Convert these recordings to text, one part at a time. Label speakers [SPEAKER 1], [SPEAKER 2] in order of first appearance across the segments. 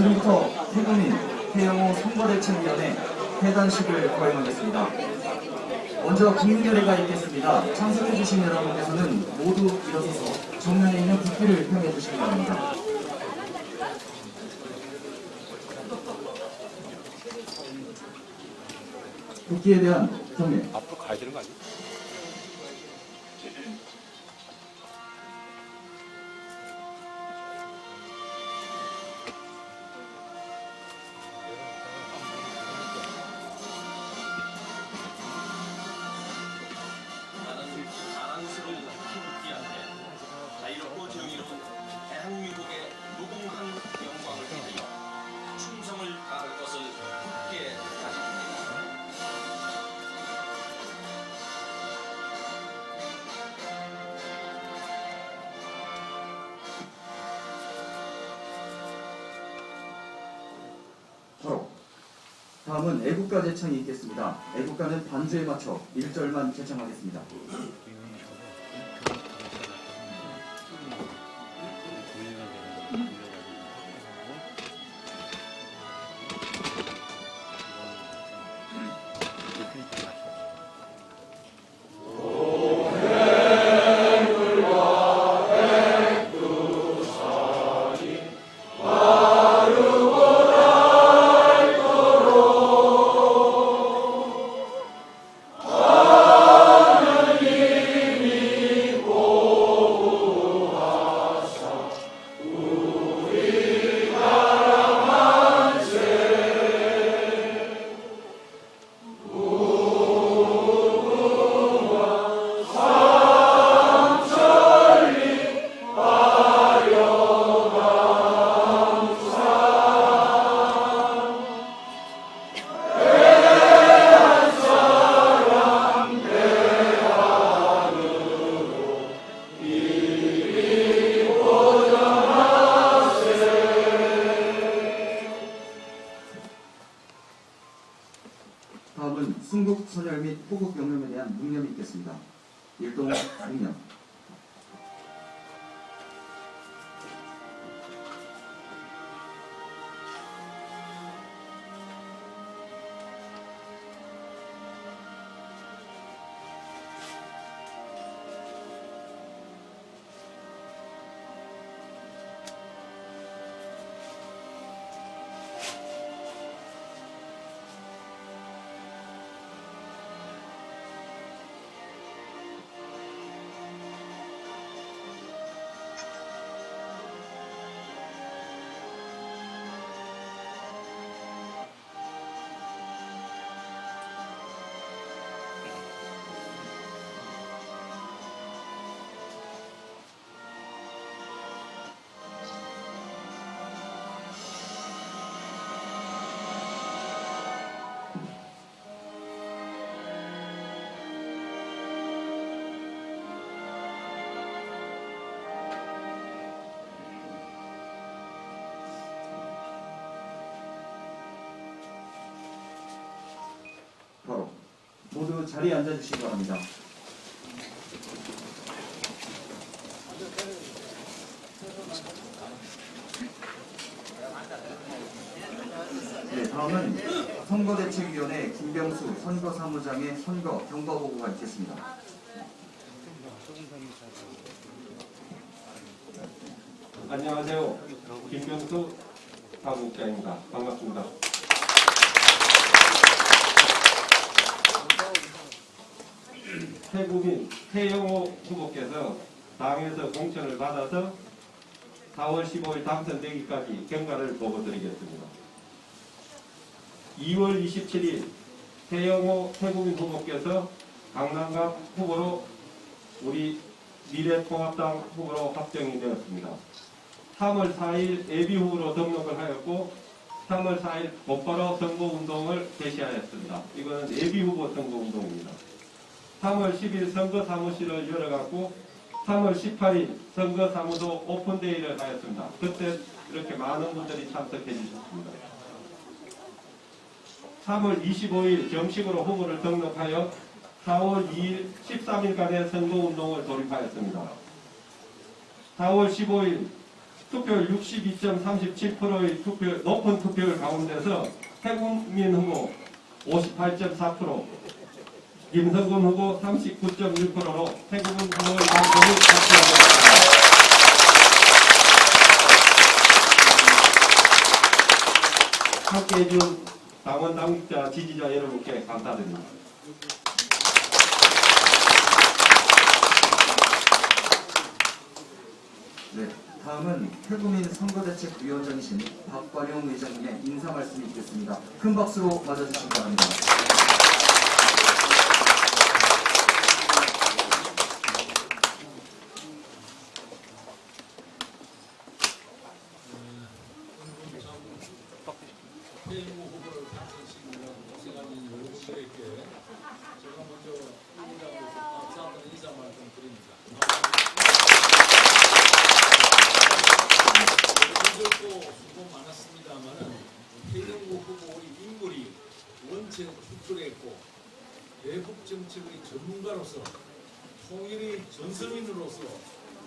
[SPEAKER 1] 지금부터 태국민 태영호 선거대책위원회 회단식을 거행하겠습니다. 먼저 국민노래가 있겠습니다. 참석해주신 여러분께서는 모두 일어서서 정면에 있는 국기를 펴내주시기 바랍니다. 국기에 대한 경례.
[SPEAKER 2] 앞으로 가야 되는 거 아니야?
[SPEAKER 3] 나
[SPEAKER 1] 다음은 애국가 제창이 있겠습니다. 애국가는 반주에 맞춰 1절만 제창하겠습니다. 모두 자리에 앉아주시기 바랍니다. 네, 다음은 선거대책위원회 김병수 선거사무장의 선거 경과 보고가 있겠습니다.
[SPEAKER 2] 안녕하세요. 김병수 사무국장입니다. 반갑습니다. 태국인 태영호 후보께서 당에서 공천을 받아서 4월 15일 당선되기까지 경과를 보고드리겠습니다. 2월 27일 태영호 태국인 후보께서 강남갑 후보로 우리 미래통합당 후보로 확정이 되었습니다. 3월 4일 예비 후보로 등록을 하였고 3월 4일 곧바로 선거운동을 개시하였습니다. 이거는 예비 후보 선거운동입니다. 3월 10일 선거 사무실을 열어갖고 3월 18일 선거 사무소 오픈데이를 하였습니다. 그때 이렇게 많은 분들이 참석해 주셨습니다. 3월 25일 정식으로 후보를 등록하여 4월 2일 13일간의 선거운동을 돌입하였습니다. 4월 15일 투표율 62.37%의 투표, 높은 투표율 가운데서 태국민 후보 58.4%, 김성근 후보 39.1%로 태국민 후보의 당선이 확정됩니다. 함께 해 준 당원 당직자 지지자 여러분께 감사드립니다.
[SPEAKER 1] 네, 다음은 태국민 선거대책위원장이신 박관용 의장님의 인사 말씀이 있겠습니다. 큰 박수로 맞아주시기 바랍니다.
[SPEAKER 4] 대행후 후보를 당선시키느라 고생하는 여러 분들에게 제가 먼저 인사로서 감사하는 인사 말씀 드립니다. 여러분들도 수고 많았습니다만은 대행후 후보 우리 인물이 원체 출중했고 대북 정책의 전문가로서 통일의 전선인으로서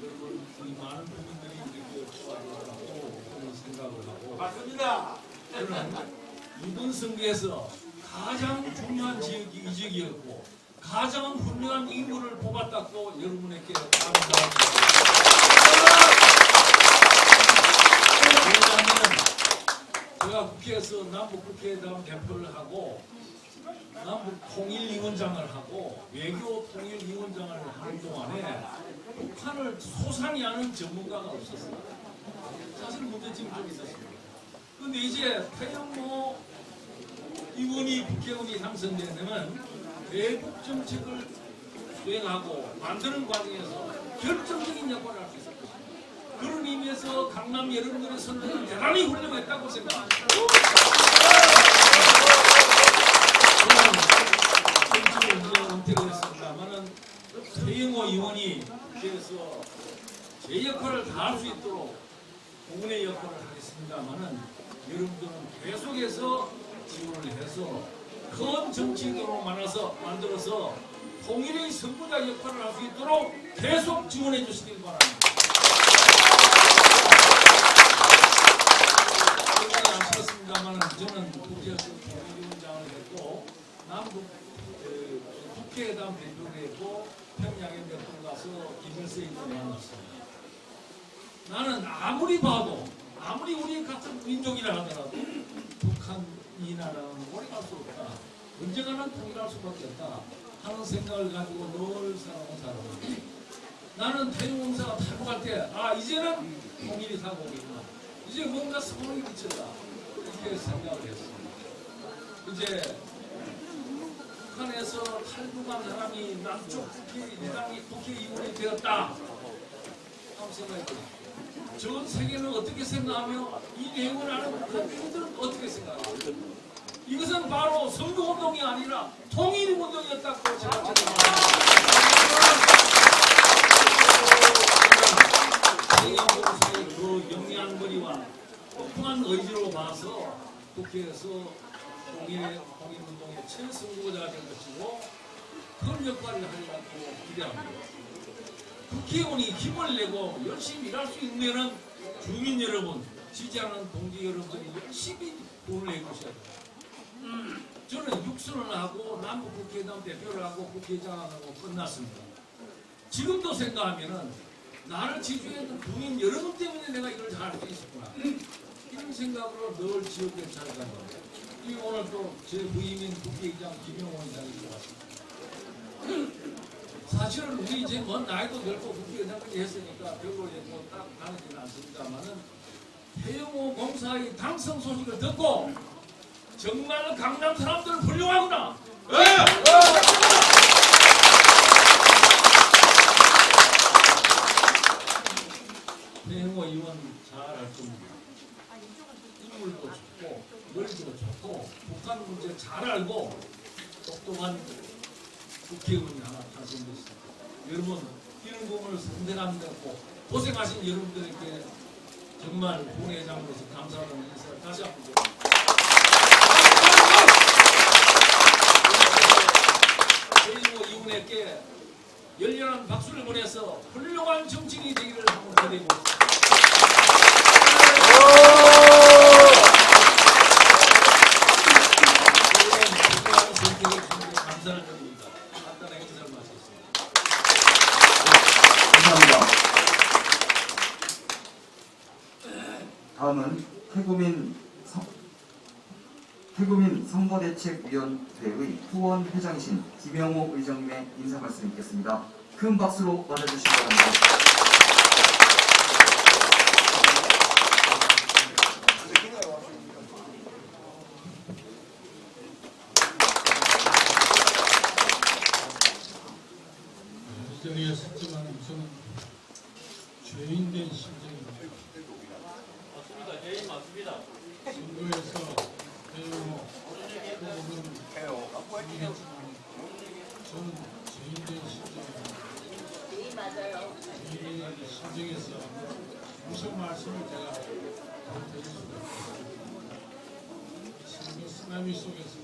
[SPEAKER 4] 여러분 이 많은 국민들이 이렇게 도와주라고 그런 생각을 하고 맞습니다. 저는 이번 선거에서 가장 중요한 지역이 이 지역이었고 가장 훌륭한 인물을 뽑았다고 여러분에게 감사합니다. 제가 국회에서 남북 국회의당 대표를 하고 남북 통일위원장을 하고 외교 통일위원장을 하는 동안에 북한을 소상히 하는 전문가가 없었어요. 사실 문제점이 좀 있었습니다. 근데 이제 태영모 의원이 국회의원이 당선되면 대북 정책을 수행하고 만드는 과정에서 결정적인 역할을 할 수 있을 것입니다. 그런 의미에서 강남 여러분들의 선택은 대단히 훌륭했다고 생각합니다. 정치를 이제 은퇴를 했습니다만은 태영호 의원이 국회에서 제 역할을 다 할 수 있도록 공군의 역할을 하겠습니다만은 여러분들은 계속해서 지원을 해서 큰 정치인으로 만나서 만들어서 통일의 선구자 역할을 할 수 있도록 계속 지원해 주시길 바랍니다. 안 치렀습니다만은 저는 국제에서 통일위원장을 했고 남북 그, 국회의당 대표를 했고 평양에 몇번 가서 김일성을 만났습니다. 나는 아무리 봐도 아무리 우리 같은 민족이라 하더라도 북한 이 나라는 오래 갈 수 없다. 언젠가는 통일할 수밖에 없다 하는 생각을 가지고 늘 살아온 사람입니다. 나는 태용공사가 탈북할 때아 이제는 통일이 사고 오겠구나. 이제 뭔가 소문이 미쳤다. 이렇게 생각을 했습니다. 이제 북한에서 탈북한 사람이 남쪽 국회의장이 국회의원이 되었다. 생각해보세요. 전 세계는 어떻게 생각하며 이 내용을 아는 국민들은 어떻게 생각합니까? 이것은 바로 선거운동이 아니라 통일운동이었다고 제가 생각합니다. 그 영양거리와 폭풍한 의지로 봐서 국회에서 통일, 통일운동의 최선구자가 된 것이고 그런 역할을 하리라고 기대합니다. 국회의원이 힘을 내고 열심히 일할 수 있는 주민 여러분, 지지하는 동지 여러분들이 열심히 돈을 내주셔야 돼요. 저는 육선을 하고 남북 국회의당 대표를 하고 국회의장하고 끝났습니다. 지금도 생각하면은 나를 지지했던 국민 여러분 때문에 내가 이걸 잘 할 수 있었구나. 이런 생각으로 늘 지역에 찾아간 거예요. 이 오늘 또 제 부임인 국회의장 김용호 의장이 들어왔습니다. 사실은 우리 이제 먼 나이도 들고 국회의장까지 했으니까 별로 이제 뭐딱 다르지는 않습니다만은 태영호 공사의 당선 소식을 듣고 정말 강남 사람들은 훌륭하구나. 태영호 의원 잘알 겁니다. 인물도 좋고 머리도 좋고 북한 문제 잘 알고 똑똑한 국회의원이 하나 당선됐습니다. 여러분 이런 공을 선택합니다. 고생하신 여러분들에게 정말 본회장으로서 감사하다는 인사를 다시 한번 드립니다. 최인호 이분에게 열렬한 박수를 보내서 훌륭한 정치인이 되기를 한번 기대해 보겠습니다.
[SPEAKER 1] 다음은 태국민 성, 선거대책위원회의 후원 회장이신 김영호 의장님의 인사 말씀 있겠습니다. 큰 박수로 맞아주시기 바랍니다.
[SPEAKER 5] 죄인된 심정입니다.
[SPEAKER 6] 맞습니다.
[SPEAKER 5] 선거에서 또는 중요했지만 저는. 죄인된 심정에서 무슨 말씀을 제가 드릴 수가 없습니다. 쓰나미 속에서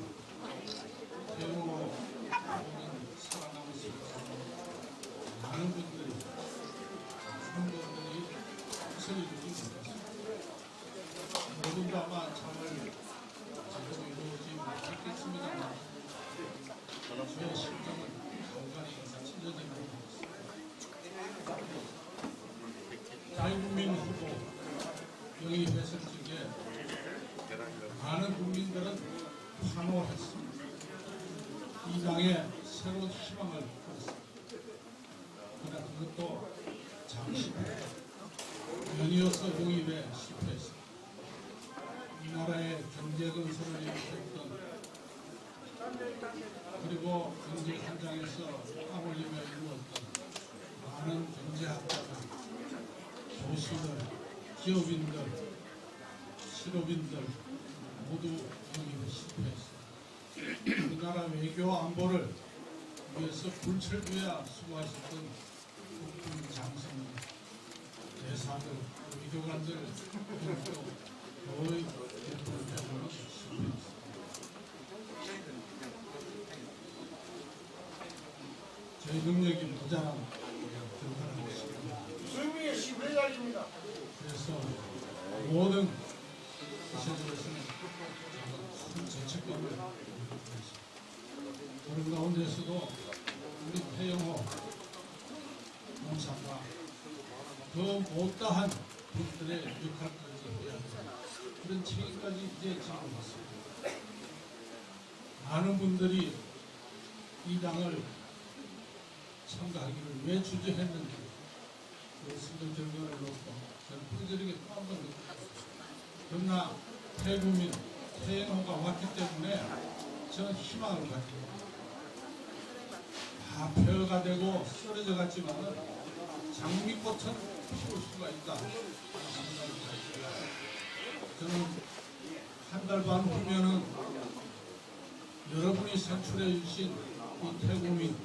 [SPEAKER 5] 영입했을 적에 많은 국민들은 환호했습니다. 이 당에 새로운 희망을 외교 안보를 위해서 불철주야 수고하셨던 국군 장성들, 대사들, 이것도 거의 대부분 실패했습니다. 저희 능력이 모자란 결과를 냈습니다.
[SPEAKER 7] 주민의 시회장입니다.
[SPEAKER 5] 그래서 모든 정책관을 했습니다. 그런 가운데서도 우리 태영호 농사가 더 못다한 분들의 역할까지 해야 합니다. 그런 책임까지 이제 지고 있습니다. 많은 분들이 이 당을 참가하기를 왜 주저했는지 그 선거 결과를 놓고 저는 분들에게 또한 번. 그러나 태국민, 태영호가 왔기 때문에 저는 희망을 가지고 다 폐허가 되고 쓰러져 갔지만 장미꽃은 피울 수가 있다. 저는 한 달 반 후면은 여러분이 선출해 주신 이 태국민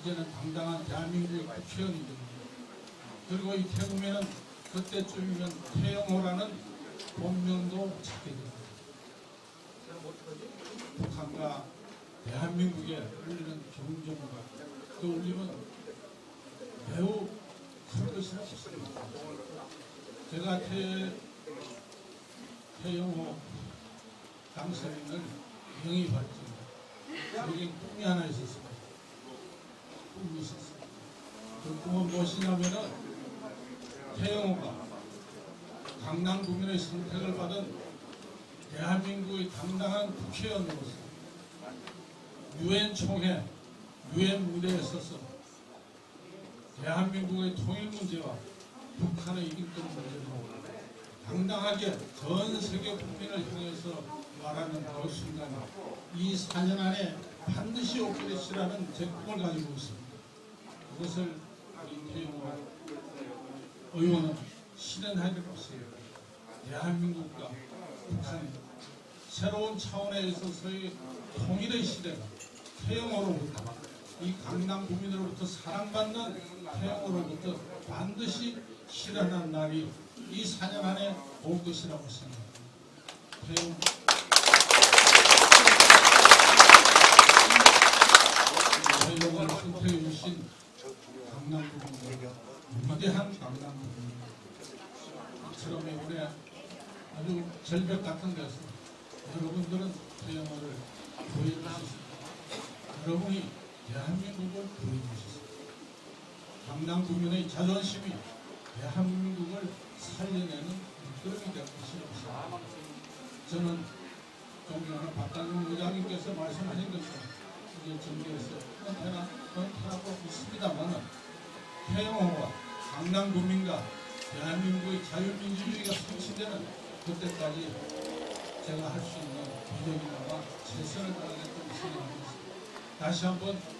[SPEAKER 5] 이제는 당당한 대한민국의 국회의원이 됩니다. 그리고 이 태국민은 그때쯤이면 태영호라는 본명도 찾게 됩니다. 북한과 대한민국에 울리는 경종과 그 울림은 매우 큰 것이라고 싶습니다. 제가 태, 태영호 당선인을 영입할 때 여기 꿈이 하나 있었습니다. 꿈이 있었습니다. 그 꿈은 무엇이냐면은 태영호가 강남 국민의 선택을 받은 대한민국의 당당한 국회의원으로서 유엔 총회, 유엔 무대에 서서 대한민국의 통일 문제와 북한의 인권 문제를 당당하게 전 세계 국민을 향해서 말하는 그 순간에 이 4년 안에 반드시 오게 되시라는 제 꿈을 가지고 있습니다. 그것을 우리 태영호 의원은 실현하게 될 것입니다. 대한민국과 북한 새로운 차원에 있어서의 통일의 시대가 태영호로부터 이 강남 국민으로부터 사랑받는 태영호로부터 반드시 실현하는 날이 이 4년 안에 올 것이라고 생각합니다. 태영 태영을 선택해 주신 강남 국민 위대한 강남 국민 처럼 이번에 아주 절벽 같은 데서 여러분들은 태영호를 구해주셨습니다. 여러분이 대한민국을 구해주셨습니다. 강남 국민의 자존심이 대한민국을 살려내는 그렇게 될 것이 없습니다. 저는 존경하는 박단용 의장님께서 말씀하신 것처럼 이제 정리해서 은퇴나 은퇴하고 있습니다만은 태영호와 강남 구민과 대한민국의 자유민주주의가 성취되는 그때까지 제가 할 수 있는 노력이나마 최선을 다하겠다는 생각이 있습니다. 다시 한번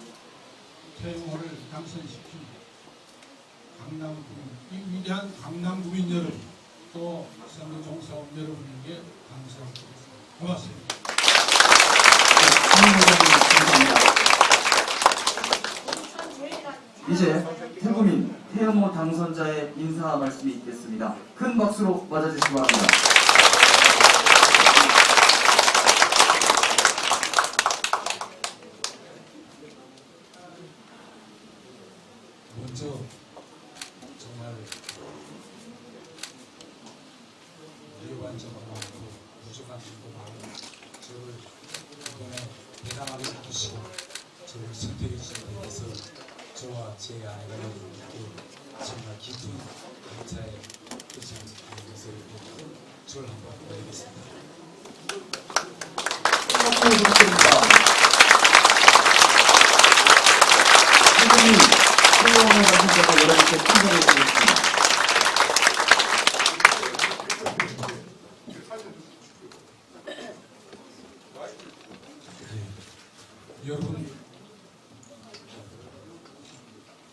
[SPEAKER 5] 태영호를 당선시킨 강남 구민, 이 위대한 강남 구민 여러분, 또 선거 종사원 여러분에게 감사드리겠습니다. 고맙습니다.
[SPEAKER 1] 감사합니다. 이제 태국민 태영호 당선자의 인사 말씀이 있겠습니다. 큰 박수로 맞아주시기 바랍니다.
[SPEAKER 8] 먼저 정말 유관적으로 많고 부족한 점도 많고 저를 이번에 대단하게 해주시고 저를 선택해 주신 데 대해서 저와 제 아내가 이렇게 정말 깊은 감사의 것을 이렇게 저를 한번 보내겠습니다.
[SPEAKER 1] 태영호 당선자가 여러분께 친절해 주겠습니다.
[SPEAKER 8] 예. 여러분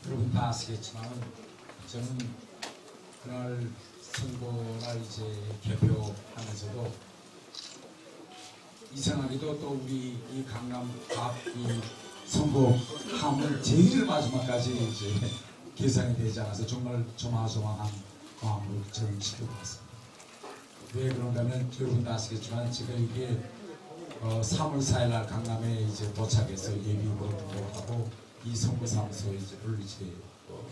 [SPEAKER 8] 여러분 다 아시겠지만 저는 그날 선거날 이제 개표하면서도 이상하게도 또 우리 이 강남 앞이 선거 함을 제일 마지막까지 이제 계산이 되지 않아서 정말 조마조마한 마음으로 저는 지켜봤습니다. 왜 그런가면 여러분 다 아시겠지만 제가 이게 어, 3월 4일 날 강남에 이제 도착해서 예비로 등록하고 이 선거사무소를 이제 어,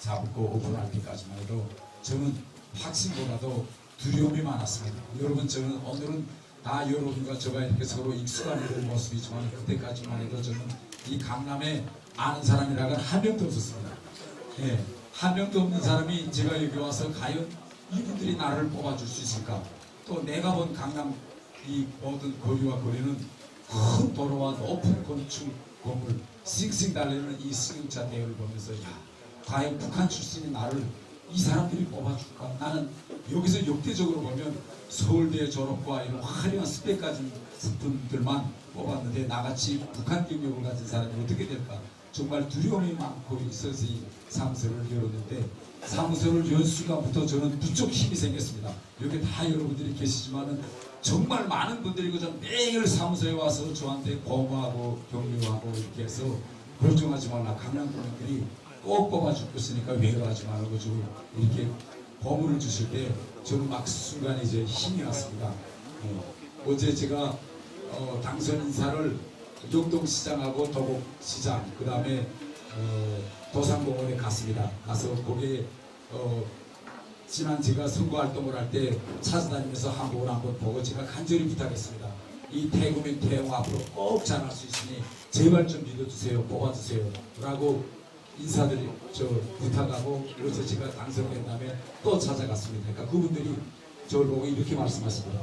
[SPEAKER 8] 잡고 오픈할 때까지만 해도 저는 확신보다도 두려움이 많았습니다. 여러분 저는 오늘은 다 여러분과 저가 이렇게 서로 익숙한 모습이지만 그때까지만 해도 저는 이 강남에 아는 사람이라고는 한 명도 없었습니다. 예, 한 명도 없는 사람이 제가 여기 와서 과연 이분들이 나를 뽑아줄 수 있을까? 또 내가 본 강남 이 모든 거리와 거리는 큰 도로와 높은 건축 건물 싱싱 달리는 이 승용차 대회를 보면서 야 과연 북한 출신이 나를 이 사람들이 뽑아줄까? 나는 여기서 역대적으로 보면 서울대 졸업과 이런 화려한 스펙 가진 분들만 뽑았는데 나같이 북한 경력을 가진 사람이 어떻게 될까? 정말 두려움이 많고 있어서 이 사무소를 열었는데 사무소를 연 순간부터 저는 부쩍 힘이 생겼습니다. 여기 다 여러분들이 계시지만은 정말 많은 분들이 그저 매일 사무소에 와서 저한테 고마하고 격려하고 이렇게 해서 걱정하지 말라 강남 분들이 꼭 뽑아줄 것이니까 외로하지 말고 좀 이렇게 보물을 주실 때 저는 막 순간에 이제 힘이 났습니다. 어, 어제 제가 어, 당선 인사를 용동시장하고 도곡 시장 그 다음에 어, 도산공원에 갔습니다. 가서 거기에 어, 지난 제가 선거 활동을 할 때 찾아다니면서 한국을 한번 보고 제가 간절히 부탁했습니다. 이 태국민 태영 앞으로 꼭 잘할 수 있으니 제발 좀 믿어주세요. 뽑아주세요. 라고 인사드리, 저 부탁하고 그래서 제가 당선된 다음에 또 찾아갔습니다. 그러니까 그분들이 저를 보고 이렇게 말씀하십니다.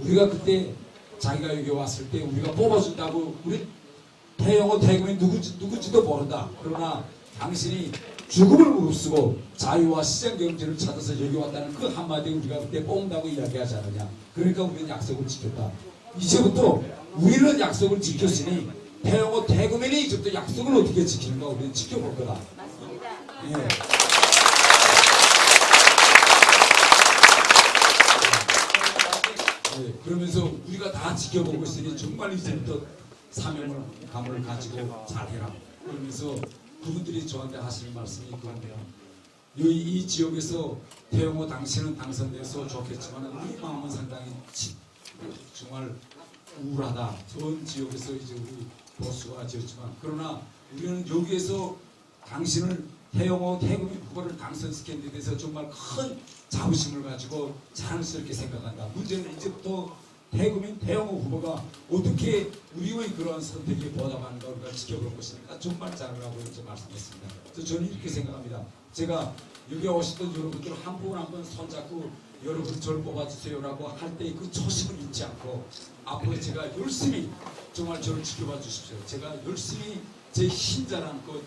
[SPEAKER 8] 우리가 그때 자기가 여기 왔을 때 우리가 뽑아준다고 우리 태영호 태국민 누구지, 누구지도 모른다. 그러나 당신이 죽음을 무릅쓰고 자유와 시장 경제를 찾아서 여기 왔다는 그 한마디 우리가 그때 뽑는다고 이야기하지 않느냐. 그러니까 우리는 약속을 지켰다. 이제부터 우리는 약속을 지켰으니 태영호 태국민이 이제부터 약속을 어떻게 지키는가 우리는 지켜볼 거다. 예. 예, 그러면서 우리가 다 지켜보고 있으니 정말 이제부터 사명을 감을 가지고 잘해라. 그러면서 그분들이 저한테 하시는 말씀이 그건데요. 이 지역에서 태영호 당신은 당선돼서 좋겠지만 우리 마음은 상당히 지- 정말 우울하다. 전 지역에서 이제 우리 보수가 지었지만 그러나 우리는 여기에서 당신을 태영호 태국인 후보를 당선시킨 데 대해서 정말 큰 자부심을 가지고 자랑스럽게 생각한다. 문제는 이제부터 태국민 태영호 후보가 어떻게 우리의 그러한 선택에 보답하는가 우리가 지켜볼 것이니까 정말 잘하라고 이제 말씀했습니다. 그래서 저는 이렇게 생각합니다. 제가 여기 오셨던 여러분들 한 분 한 분 손잡고 여러분 저를 뽑아주세요라고 할 때 그 초심을 잊지 않고 앞으로 제가 열심히 정말 저를 지켜봐 주십시오. 제가 열심히 제 힘자랑 것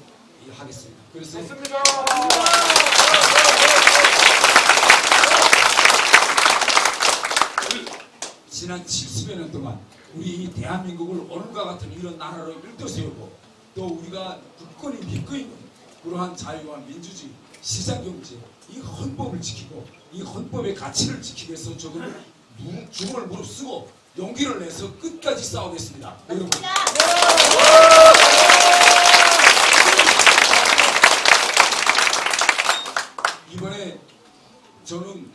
[SPEAKER 8] 하겠습니다. 그래서 지난 70여 년 동안 우리 이 대한민국을 오늘과 같은 이런 나라로 일떠세우고 또 우리가 국권이 믿고 있는 그러한 자유와 민주주의, 시장경제, 이 헌법을 지키고 이 헌법의 가치를 지키기 위해서 무- 죽음을 무릅쓰고 용기를 내서 끝까지 싸우겠습니다. 여러분. 이번에 저는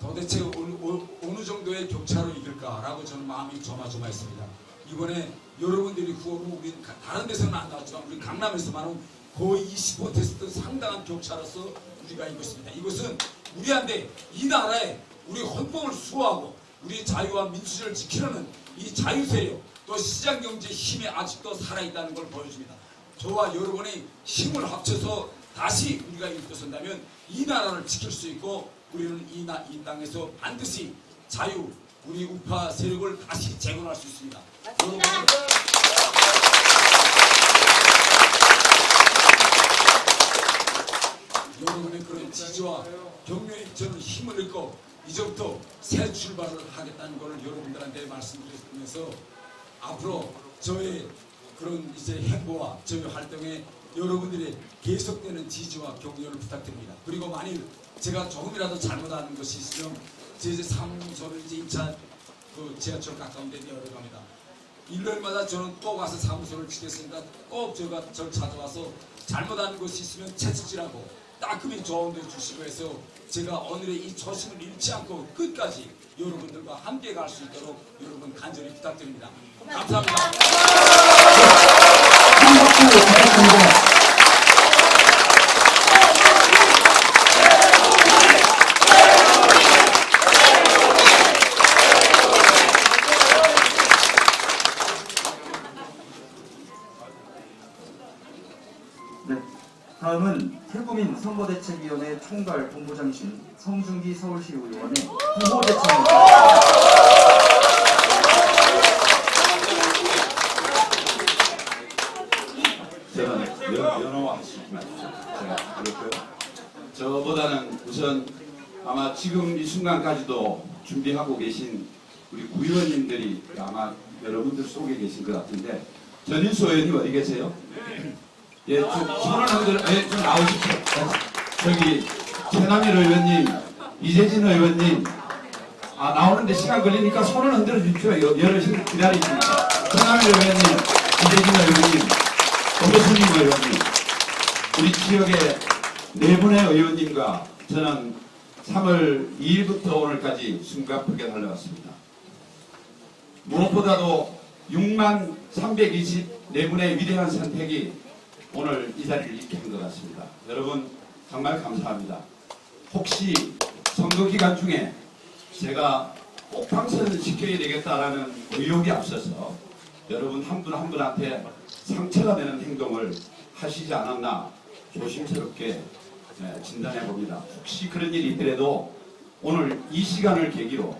[SPEAKER 8] 도대체 어느, 어- 어느 정도의 격차로 이길까라고 저는 마음이 조마조마했습니다. 이번에 여러분들이 후보로 우리 가- 다른 데서는 안 나왔지만 우리 강남에서만은 거의 20%였던 상당한 격차로서 우리가 이고 있습니다. 이것은 우리한테 이 나라에 우리 헌법을 수호하고 우리 자유와 민주주의를 지키려는 이 자유세력 또 시장경제 힘이 아직도 살아있다는 걸 보여줍니다. 저와 여러분의 힘을 합쳐서 다시 우리가 일어선다면 이 나라를 지킬 수 있고 우리는 이, 나, 이 땅에서 반드시 자유 우리 우파 세력을 다시 재건할 수 있습니다. 여러분, 여러분의 그런 지지와 격려에 저는 힘을 얻고 이제부터 새 출발을 하겠다는 것을 여러분들한테 말씀드리면서 앞으로 저의 그런 이제 행보와 저의 활동에 여러분들의 계속되는 지지와 격려를 부탁드립니다. 그리고 만일 제가 조금이라도 잘못하는 것이 있으면 제 사무소를 이제 임차 그 지하철 가까운 데 내려갑니다. 일요일마다 저는 꼭 와서 사무소를 지켰으니까 꼭 제가 절 찾아와서 잘못하는 것이 있으면 채찍질하고 따끔히 조언도 주시고 해서 제가 오늘의 이 초심을 잃지 않고 끝까지 여러분들과 함께 갈 수 있도록 여러분 간절히 부탁드립니다. 감사합니다.
[SPEAKER 1] 큰 박수 부탁드립니다. 네, 다음은 태구민 선거대책위원회 총괄 본부장이신 성준기 서울시 의원의 후보 대책입니다.
[SPEAKER 9] 저보다는 우선 아마 지금 이 순간까지도 준비하고 계신 우리 구의원님들이 아마 여러분들 속에 계신 것 같은데 전인수 의원님 어디 계세요? 예, 좀 손을 흔들어, 예, 좀 나오십시오. 저기 최남일 의원님, 이재진 의원님, 아 나오는데 시간 걸리니까 손을 흔들어 주십시오. 여- 여럿이 기다리십니다. 최남일 의원님, 이재진 의원님, 오교수님 의원님, 우리 지역의 네 분의 의원님과 저는 3월 2일부터 오늘까지 숨가쁘게 달려왔습니다. 무엇보다도 6만 324분의 위대한 선택이 오늘 이 자리를 있게 한 것 같습니다. 여러분 정말 감사합니다. 혹시 선거 기간 중에 제가 꼭 당선을 시켜야 되겠다라는 의욕이 앞서서 여러분 한 분한 분한테 상처가 되는 행동을 하시지 않았나 조심스럽게 예, 진단해 봅니다. 혹시 그런 일이 있더라도 오늘 이 시간을 계기로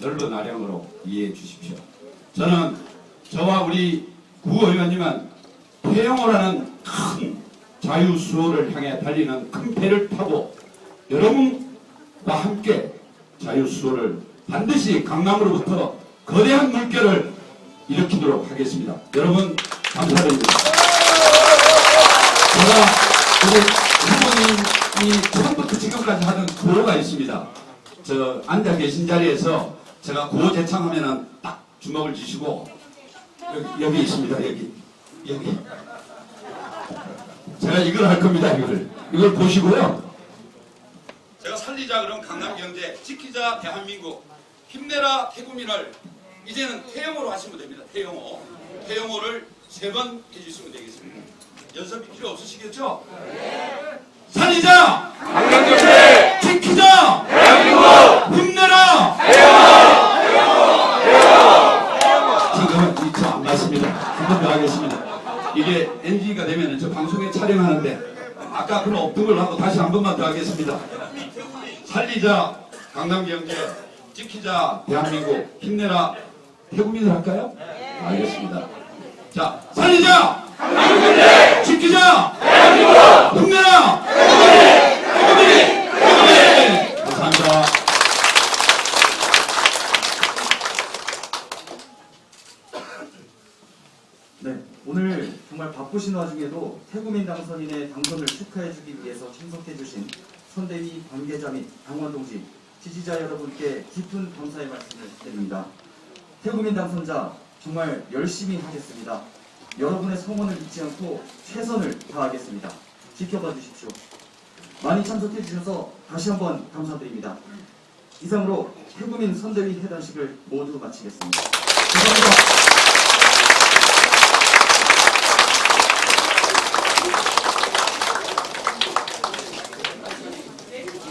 [SPEAKER 9] 넓은 아량으로 이해해 주십시오. 저는 저와 우리 구 의원님은 태영호라는 큰 자유 수호를 향해 달리는 큰 배를 타고 여러분과 함께 자유 수호를 반드시 강남으로부터 거대한 물결을 일으키도록 하겠습니다. 여러분 감사드립니다. 제가 이 처음부터 지금까지 하던 구호가 있습니다. 저 앉아 계신 자리에서 제가 구호 제창하면은 딱 주먹을 쥐시고 여기, 여기 있습니다. 여기 여기 제가 이걸 할 겁니다. 이걸 이걸 보시고요. 제가 살리자 그럼 강남 경제 지키자 대한민국 힘내라 태국민을 이제는 태영호로 하시면 됩니다. 태영호 태영호를 세 번 해주시면 되겠습니다. 연습이 필요 없으시겠죠? 살리자! 강경교체! 지키자! 대한민국! 힘내라! 지금은 2차 맞습니다. 한번더하겠습니다 이게 NG가 되면 저 방송에 촬영하는데 아까 그런 업등을 하고 다시 한 번만 더 하겠습니다. 살리자 강남경제 지키자 대한민국 힘내라 태국민을 할까요? 네. 알겠습니다. 자 살리자
[SPEAKER 1] 강남경제 지키자 바쁘신 와중에도 태국민 당선인의 당선을 축하해주기 위해서 참석해주신 선대위 관계자 및 당원 동지, 지지자 여러분께 깊은 감사의 말씀을 드립니다. 태국민 당선자 정말 열심히 하겠습니다. 여러분의 성원을 잊지 않고 최선을 다하겠습니다. 지켜봐 주십시오. 많이 참석해 주셔서 다시 한번 감사드립니다. 이상으로 태국민 선대위 회단식을 모두 마치겠습니다.